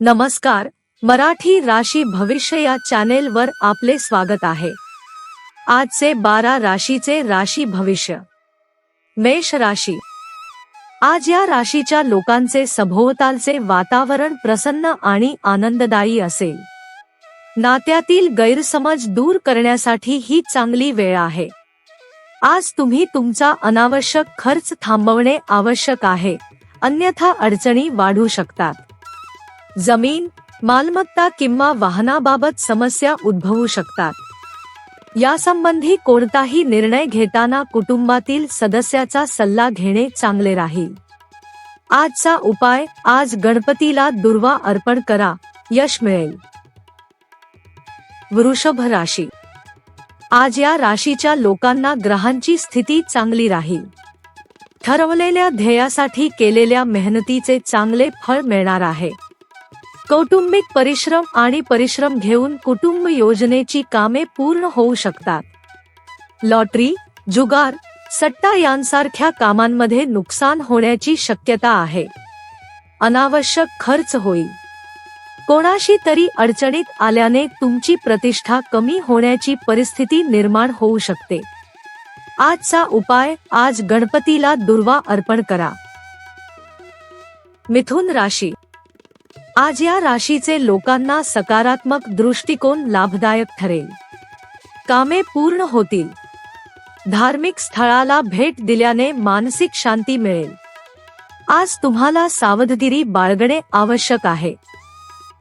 नमस्कार मराठी राशी भविष्य या चॅनेल वर आपले स्वागत आहे. आजचे बारा राशीचे राशी भविष्य. मेष राशी. आज या राशीच्या लोकांचे सभोवतालचे वातावरण प्रसन्न आणि आनंददायी असेल. नात्यातील गैरसमज दूर करण्यासाठी ही चांगली वेळ आहे. आज तुम्ही तुमचा अनावश्यक खर्च थांबवणे आवश्यक आहे. अन्यथा अडचणी वाढू शकतात. जमीन मालमत्ता किंवा वाहनाबाबत समस्या उद्भवू शकतात. यासंबंधी कोणताही निर्णय घेताना कुटुंबातील सदस्याचा सल्ला घेणे चांगले राहील. आजचा उपाय आज गणपतीला दुर्वा अर्पण करा यश मिळेल. वृषभ राशी. आज या राशीच्या लोकांना ग्रहांची स्थिती चांगली राहील. ठरवलेल्या ध्येयासाठी केलेल्या मेहनतीचे चांगले फळ मिळणार आहे. कौटुंबिक परिश्रम आणि परिश्रम घेऊन कुटुंब योजनेची कामे पूर्ण होऊ शकतात. लॉटरी जुगार सट्टा यांसारख्या कामांमध्ये नुकसान होण्याची शक्यता आहे. अनावश्यक खर्च होईल. कोणाशी तरी अडचणीत आल्याने तुमची प्रतिष्ठा कमी होण्याची परिस्थिती निर्माण होऊ शकते. आजचा उपाय आज गणपतीला दुर्वा अर्पण करा. मिथुन राशी आज या राशीचे लोकांना सकारात्मक दृष्टिकोन लाभदायक ठरेल. कामे पूर्ण होतील. धार्मिक स्थळाला भेट दिल्याने मानसिक शांती मिळेल. आज तुम्हाला सावधगिरी बाळगणे आवश्यक आहे.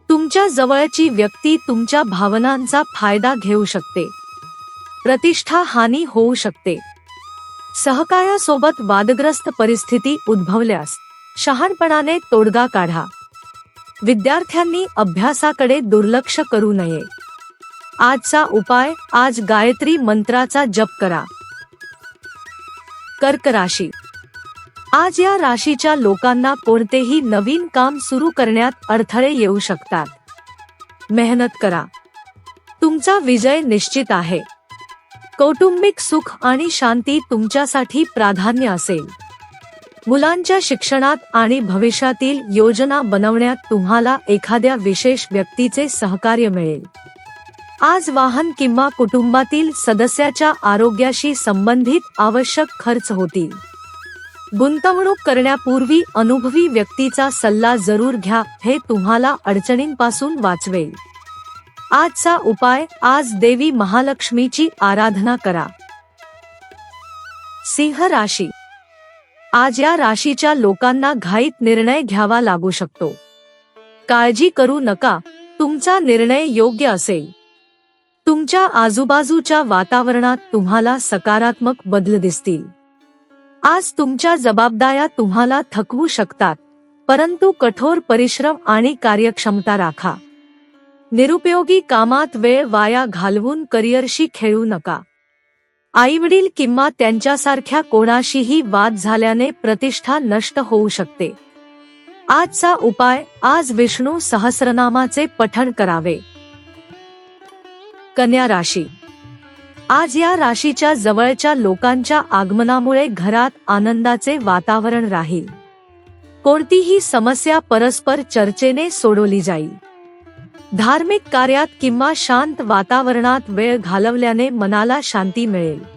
तुमच्या जवळची व्यक्ती तुमच्या भावनांचा फायदा घेऊ शकते. प्रतिष्ठा हानी होऊ शकते. सहकार्यासोबत वादग्रस्त परिस्थिती उद्भवल्यास शहाणपणाने तोडगा काढा. विद्यार्थ्यांनी अभ्यासाकडे दुर्लक्ष करू नये. आजचा उपाय आज गायत्री मंत्राचा जप करा. कर्क राशी. आज या राशीच्या लोकांना कोणतेही नवीन काम सुरू करण्यात अडथळे येऊ शकतात. मेहनत करा. तुमचा विजय निश्चित आहे. कौटुंबिक सुख आणि शांती तुमच्यासाठी प्राधान्य असेल. मुलांच्या शिक्षणात आणि भविष्यातील योजना बनवण्यात तुम्हाला एखाद्या विशेष व्यक्तीचे सहकार्य मिळेल. आज वाहन किंवा कुटुंबातील सदस्याच्या आरोग्याशी संबंधित आवश्यक खर्च होतील. गुंतवणूक करण्यापूर्वी अनुभवी व्यक्तीचा सल्ला जरूर घ्या हे तुम्हाला अडचणींपासून वाचवेल. आजचा उपाय आज देवी महालक्ष्मीची आराधना करा. सिंह राशी आज या राशीच्या लोकांना घाईत निर्णय घ्यावा लागू शकतो. काळजी करू नका तुमचा निर्णय योग्य असेल. तुमच्या आजूबाजूच्या वातावरणात तुम्हाला सकारात्मक बदल दिसतील. आज तुमच्या जबाबदाऱ्या तुम्हाला थकवू शकतात परंतु कठोर परिश्रम आणि कार्यक्षमता राखा. निरुपयोगी कामात वेळ वाया घालवून करिअरशी खेळू नका. आईवडील किंवा त्यांच्यासारख्या कोणाशीही वाद झाल्याने प्रतिष्ठा नष्ट होऊ शकते. आजचा उपाय आज विष्णू सहस्रनामाचे पठण करावे. कन्या राशी. आज या राशीच्या जवळच्या लोकांच्या आगमनामुळे घरात आनंदाचे वातावरण राहील. कोणतीही समस्या परस्पर चर्चेने सोडवली जाईल. धार्मिक कार्यात किंवा शांत वातावरणात वेळ घालवल्याने मनाला शांती मिळेल.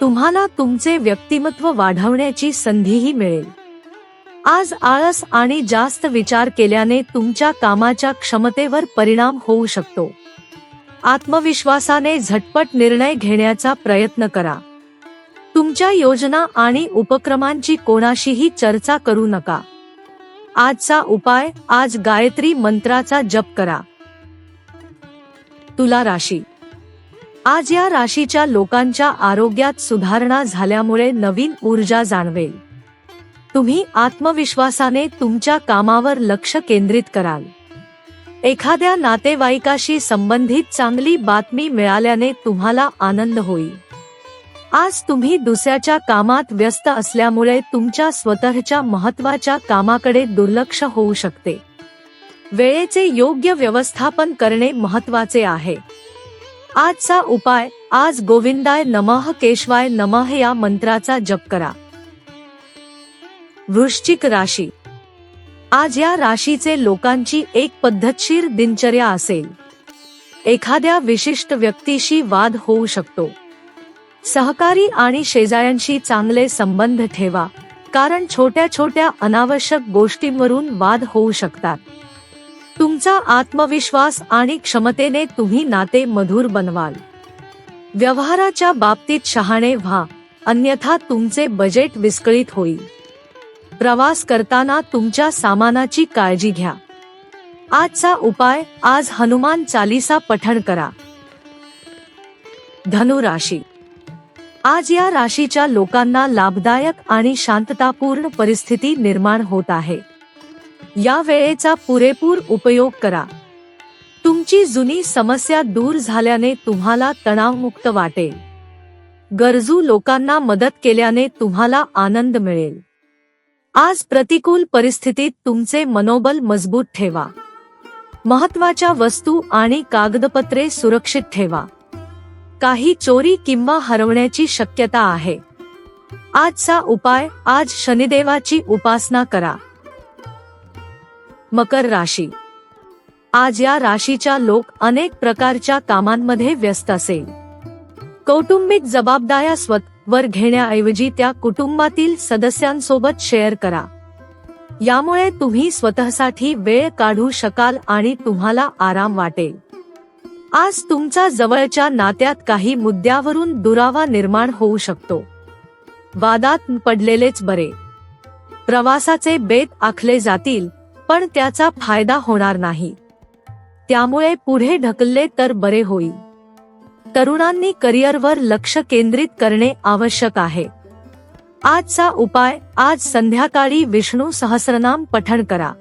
तुम्हाला तुमचे व्यक्तिमत्व वाढवण्याची संधीही मिळेल. आज आळस आणि जास्त विचार केल्याने तुमच्या कामाच्या क्षमतेवर परिणाम होऊ शकतो. आत्मविश्वासाने झटपट निर्णय घेण्याचा प्रयत्न करा. तुमच्या योजना आणि उपक्रमांची कोणाशीही चर्चा करू नका. आजचा उपाय आज गायत्री मंत्राचा जप करा. तुला राशी. आज या राशीच्या लोकांच्या आरोग्यात सुधारणा झाल्यामुळे नवीन ऊर्जा जाणवेल. तुम्ही आत्मविश्वासाने तुमच्या कामावर लक्ष केंद्रित कराल. एखाद्या नातेवाईकाशी संबंधित चांगली बातमी मिळाल्याने तुम्हाला आनंद होईल. आज तुम्ही दुसऱ्याच्या कामात व्यस्त असल्यामुळे तुमच्या स्वतःच्या महत्त्वाच्या कामाकडे दुर्लक्ष होऊ शकते. वेळेचे योग्य व्यवस्थापन करणे महत्त्वाचे आहे. आजचा उपाय आज गोविंदाय नमः केशवाय नमः या मंत्राचा जप करा. वृश्चिक राशी. आज या राशीचे लोकांची एक पद्धतशीर दिनचर्या असेल. एखाद्या विशिष्ट व्यक्तीशी वाद होऊ शकतो. सहकारी आणि शेजाऱ्यांशी चांगले संबंध ठेवा कारण छोट्या छोट्या अनावश्यक गोष्टींवरून वाद होऊ शकतात. तुमचा आत्मविश्वास आणि क्षमतेने तुम्ही नाते मधुर बनवाल. व्यवहाराच्या बाबतीत शहाणे व्हा अन्यथा तुमचे बजेट विस्कळीत होईल. प्रवास करताना तुमच्या सामानाची काळजी घ्या. आजचा उपाय आज हनुमान चालीसा पठण करा. धनुराशी आज या राशीच्या लोकांना लाभदायक आणि शांततापूर्ण परिस्थिती निर्माण होत आहे. या वेळेचा पुरेपूर उपयोग करा. तुमची जुनी समस्या दूर झाल्याने तुम्हाला तणावमुक्त वाटेल. गरजू लोकांना मदत केल्याने तुम्हाला आनंद मिळेल. आज प्रतिकूल परिस्थितीत तुमचे मनोबल मजबूत ठेवा. महत्त्वाच्या वस्तू आणि कागदपत्रे सुरक्षित ठेवा. काही चोरी किंवा हरवण्याची शक्यता आहे. आजचा उपाय आज शनिदेवाची उपासना करा. मकर राशी. आज या राशीच्या लोक अनेक प्रकारच्या कामांमध्ये व्यस्त असेल. कौटुंबिक जबाबदाऱ्या स्वतःवर घेण्याऐवजी त्या कुटुंबातील सदस्यांसोबत शेअर करा. यामुळे तुम्ही स्वतःसाठी वेळ काढू शकाल आणि तुम्हाला आराम वाटेल. आज तुमचा जवळच्या नात्यात काही मुद्द्यावरून दुरावा निर्माण होऊ शकतो. वादात पडलेलेच बरे. प्रवासाचे बेत आखले जातील पण त्याचा फायदा होणार नाही. त्यामुळे पुढे ढकलले तर बरे होईल. तरुणांनी करिअरवर लक्ष केंद्रित करणे आवश्यक आहे. आजचा उपाय आज संध्याकाळी विष्णू सहस्रनाम पठण करा.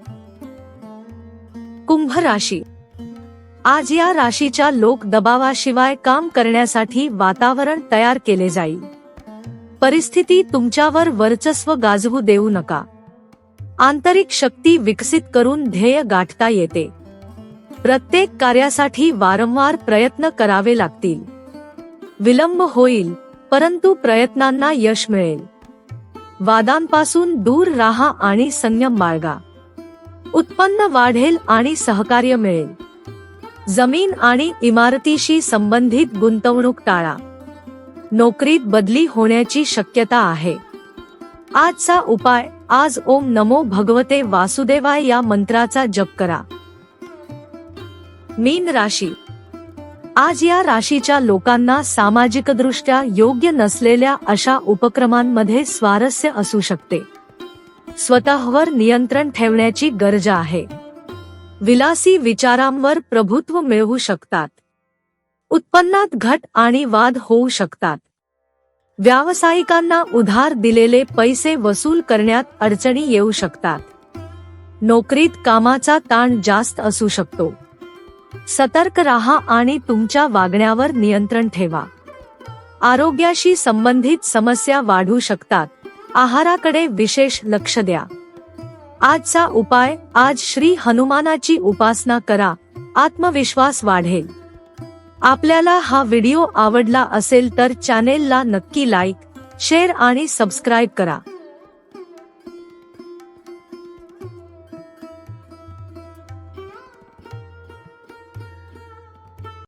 कुंभ राशी आज या राशीच्या लोक दबावाशिवाय काम करण्यासाठी वातावरण तयार केले जाईल. परिस्थिती तुमच्यावर वर्चस्व गाजवू देऊ नका. आंतरिक शक्ती विकसित करून ध्येय गाठता येते. प्रत्येक कार्यासाठी वारंवार प्रयत्न करावे लागतील. विलंब होईल परंतु प्रयत्नांना यश मिळेल. वादांपासून दूर राहा आणि संयम बाळगा. उत्पन्न वाढेल आणि सहकार्य मिळेल. जमीन आणि इमारतीशी संबंधित गुंतवणूक टाळा. नोकरीत बदली होण्याची शक्यता आहे. आजचा उपाय आज ओम नमो भगवते वासुदेवाय या मंत्राचा जप करा. मीन राशी. आज या राशीच्या लोकांना सामाजिकदृष्ट्या योग्य नसलेल्या अशा उपक्रमांमध्ये स्वारस्य असू शकते. स्वतःवर नियंत्रण ठेवण्याची गरज आहे. विलासी विचारांवर प्रभुत्व मिळवू शकतात. उत्पन्नात घट आणि वाद होऊ शकतात. व्यावसायिकांना उधार दिलेले पैसे वसूल करण्यात अडचणी येऊ शकतात. नोकरीत कामाचा ताण जास्त असू शकतो. सतर्क राहा आणि तुमच्या वागण्यावर नियंत्रण ठेवा. आरोग्याशी संबंधित समस्या वाढू शकतात. आहाराकडे विशेष लक्ष द्या. आजचा उपाय आज श्री हनुमानाची उपासना करा. आत्मविश्वास वाढेल. आपल्याला हा व्हिडिओ आवडला असेल तर चॅनेलला नक्की लाईक शेअर आणि सबस्क्राईब करा.